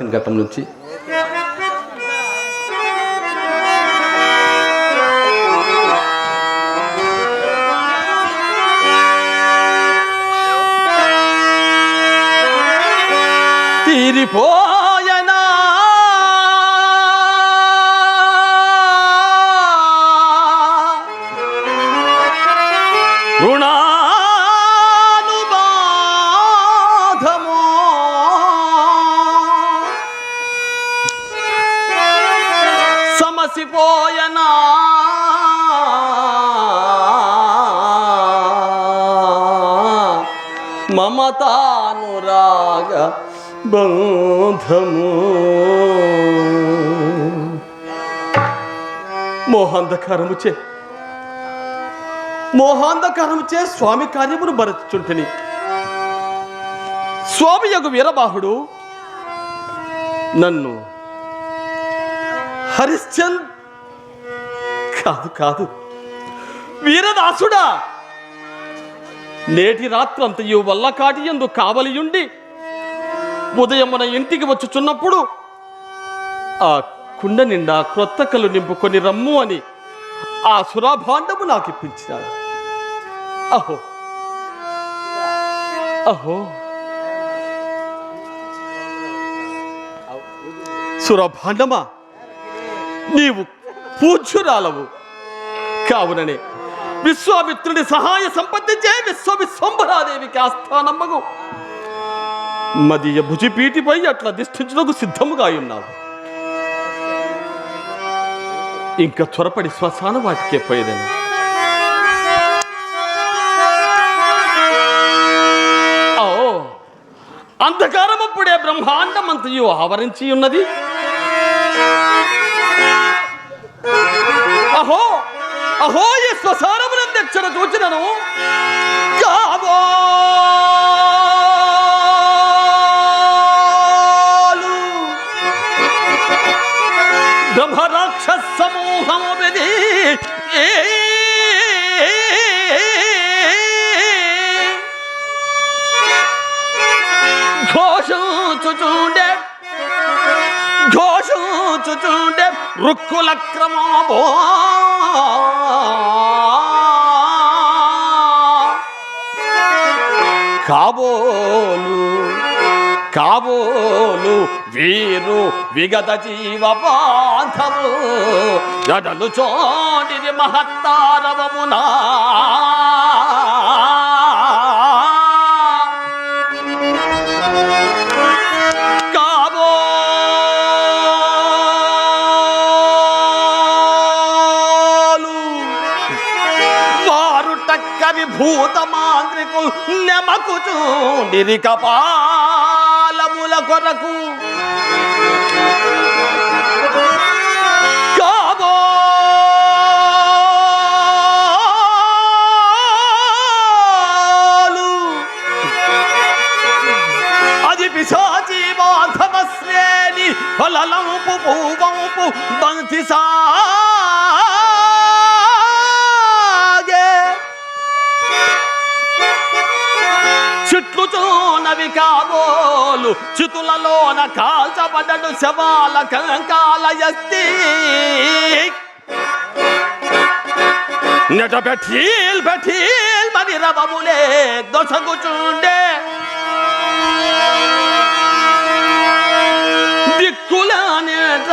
ఘట్టం నుంచి తీరిపోయనా మమతానురాగ బంధము. మోహాంధకారము చే మోహాంధకారము చే స్వామి కార్యమును భరచుంటిని స్వామి యొక్క వీరబాహుడు నన్ను హరిశ్చంద్ కాదు కాదు వీరదాసుడా నేటి రాత్రంతయు వల్ల కాటి ఎందు కావలియుండి ఉదయం మన ఇంటికి వచ్చుచున్నప్పుడు ఆ కుండ నిండా క్రొత్తకలు నింపుకొని రమ్ము అని ఆ సురాభాండము నాకు ఇప్పించినాడు అహో! అహో! సురభాండమా? నీవు పూజ్యురాలవు కావుననే విశ్వామిత్రుడి సహాయ సంపత్తిచే విశ్వవిశ్వంభరాదేవికి ఆస్థానమ్మగు మదీయ భుజిపీటిపై అట్లా దిష్టించుటకు సిద్ధముగా ఉన్నావు ఇంకా త్వరపడి శ్మశాన వాటికే పోయేదని ఓ అంధకారమప్పుడే బ్రహ్మాండమంతయు ఆవరించి ఉన్నది అహో ఈ శ్మశానమునందక్షర చూచినను. కావో బ్రహ్మరాక్ష సమూహము విధి ఘోషించుచుండే ఘోషించుచుండే రుక్కుల క్రమో కాబోలు కాబోలు వీరు విగత జీవ బాధము జడలు చోడిది మహత్తారవమునా. వారు టక్కరి భూత మాంత్రికు నెమకుచు నిరికపాలముల కొరకు. కాబోలు అది పిశాచి మాధవ శ్రేణి ఫలలంపు పూవంపు బంతి సాగే చిట్లు చూనవి కాబోలు చితులలోన కాల్చబడ్డడు శవాల కంకాల ఎస్తి. నెట బెఠీల్ బెఠీల్ మరి రవములే దొసగుచుండే దిక్కులనేట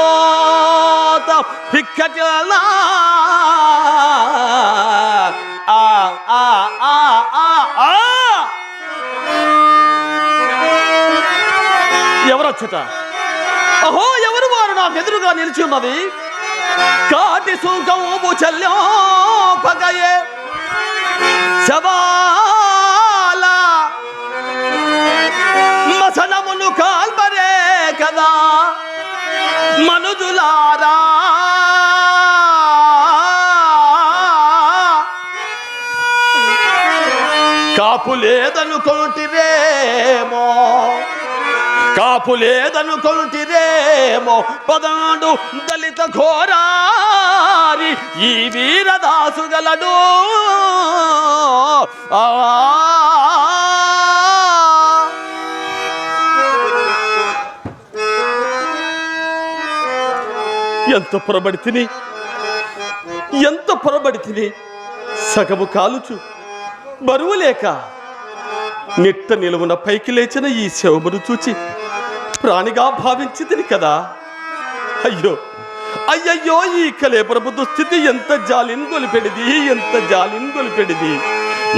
మారోత పిక్కటలా ఎవరొచ్చట అహో ఎవరు వారు నాకు ఎదురుగా నిలిచి ఉన్నది కాటి సుఖము చెల్లో పగయే. శవాల మసనమును కాల్పరే కదా. మనుజులారా. కాపు లేదనుకోటిరేమో కాపు లేదనుకొంటిరేమో పదాడు దళిత ఘోరారి ఈ వీరదాసు గలడు. ఎంత పొరబడితిని? ఎంత పొరబడితిని? సగము కాలుచు బరువు లేక నిట్ట నిలువున పైకి లేచిన ఈ శవమును చూచి ప్రాణిగా భావించితిని కదా. అయ్యో అయ్యయ్యో ఈ కలేపరపు దుస్థితి ఎంత జాలిన్ గొలిపెడిది ఎంత జాలిన్ గొలిపెడిది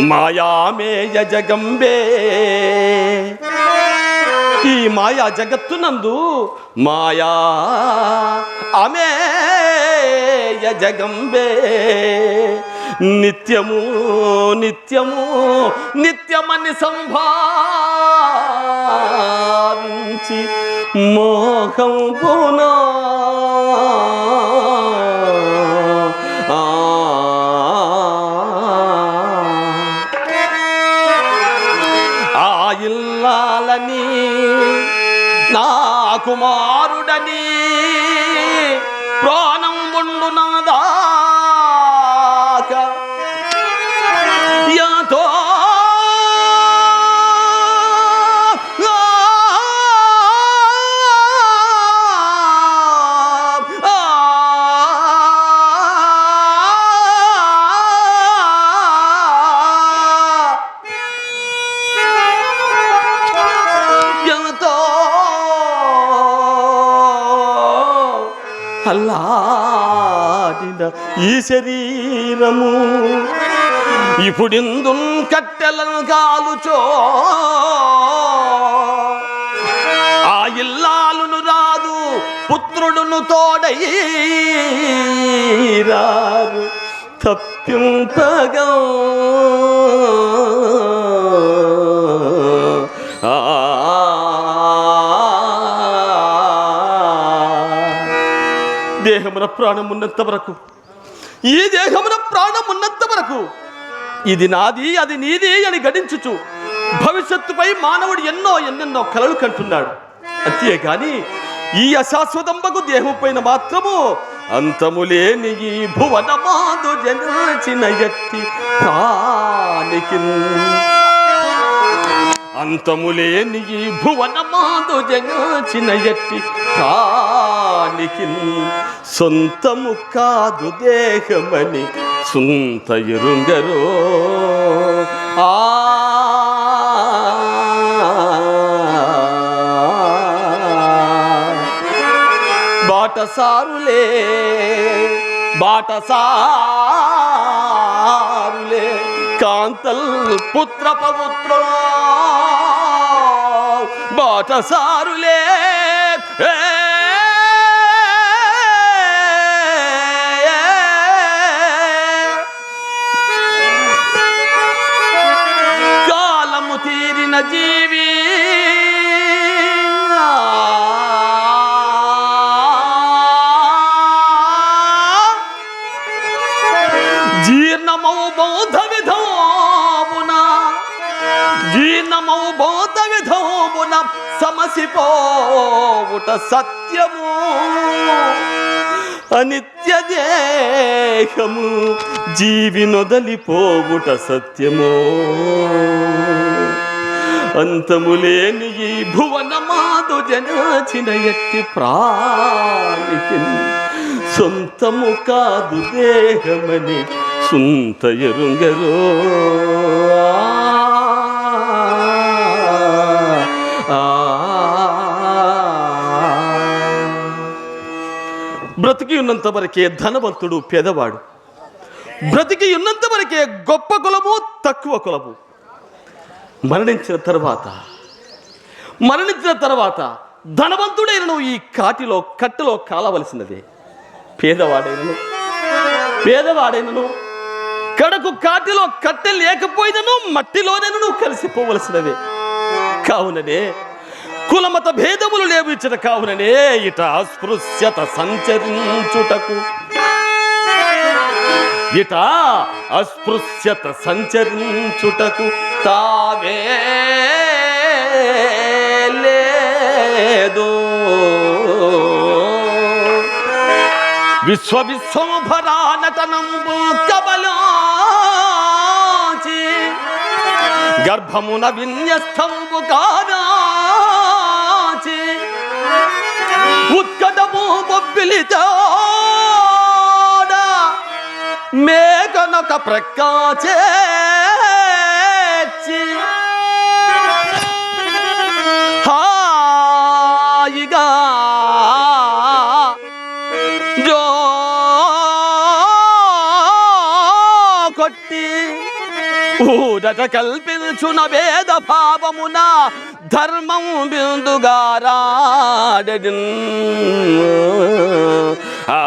మాయామేయ జగంబే. ఈ మాయా జగత్తునందు మాయా అమేయ జగంబే. నిత్యము నిత్యము నిత్యమని సంభావించి మోహం పునా ఆ ఇల్లాలని నా కుమారుడని అల్లాడిన ఈ శరీరము ఇప్పుడిందు కట్టెలను కాలుచో ఆ ఇల్లాలును రాదు పుత్రుడును తోడై రాదు తప్పింపగా ప్రాణం ఉన్నంత వరకు. ఈ దేహమున ప్రాణం ఉన్నంత వరకు. ఇది నాది అది నీది అని గడించుచు భవిష్యత్తుపై మానవుడు ఎన్నో ఎన్నెన్నో కలలు కంటున్నాడు. అంతేగాని ఈ అశాశ్వతంబకు దేహం పైన మాత్రము అంతములేని ఈ భువనమాదు జనాచిన ఎత్తి ప్రాణికి అంతములేని ఈ భువనమాదు ఎత్తి ఎట్టి కానికి సొంతము కాదు దేహమని సుంత ఎరుంగరో ఆ బాటసారులే బాటసారులే కాంతల్ పుత్ర పవిత్ర బాటసారులే ఏ జీవి. జీర్ణమౌ బౌద్ధ విధోమున. జీర్ణమౌ బౌద్ధ విధోమున సమసిపోవుట సత్యము. అనిత్య దేహము జీవి నొదలిపోవుట అంతములేని ఈ భువనమాదు జనాచిన ఎట్టి ప్రాణికి సొంతము కాదు దేహమని సుంత ఎరుంగరో. ఆ. బ్రతికి ఉన్నంత వరకే ధనవంతుడు పేదవాడు. బ్రతికి ఉన్నంత వరకే గొప్ప కులము తక్కువ కులము. మరణించిన తర్వాత మరణించిన తర్వాత ధనవంతుడైనను ఈ కాటిలో కట్టెలో కాలవలసినదే. పేదవాడైనను పేదవాడైనను కడకు కాటిలో కట్టె లేకపోయినను మట్టిలోనైనను కలిసిపోవలసినదే. కావుననే కులమత భేదములు లేవు కావుననే ఇట అస్పృశ్యత సంచరించుటకు. ఇట అస్పృశ్యత సంచరించుటకు తావే లేదు. విశ్వ విశ్వంభరా నటనంబు కబలాచి గర్భమున విన్యస్తంబు కాదాచి ఉత్కటము బొబ్బిలితో మేకనొక ప్రక్క హాయిగా జో కొట్టి ఊదట కల్పించున వేద భావమున ధర్మం బిందుగారాడెడిన్ ఆ